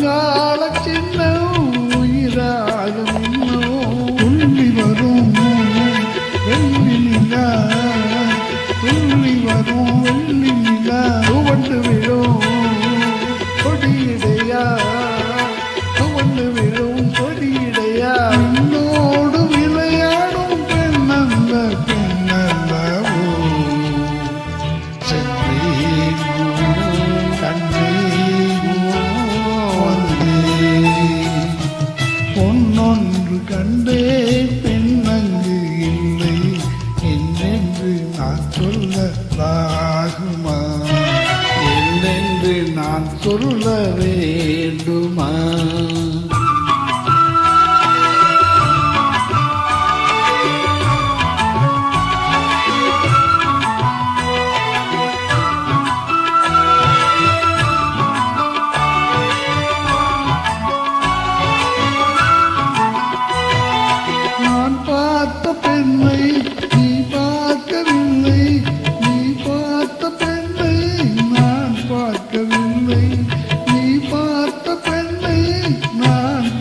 அங்கால சின்ன உயிராகும் துள்ளி வரும் வெள்ளி வரும். என்னென்று நான் சொல்ல ஆகுமா என்னென்று நான் சொல்ல வேண்டுமா?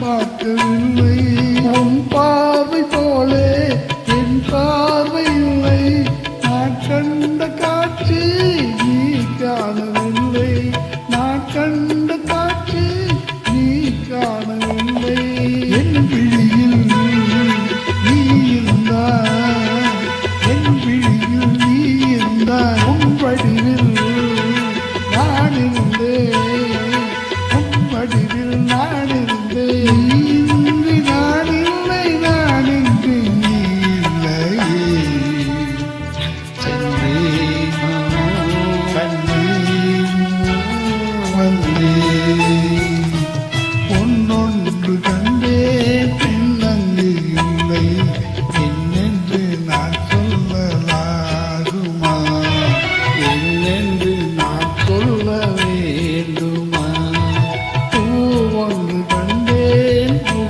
பார்க்கவில்லை உன் பார்வை போலே என் பார்வை இல்லை. நான்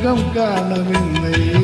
சொர்க்கம் காணவில்லை.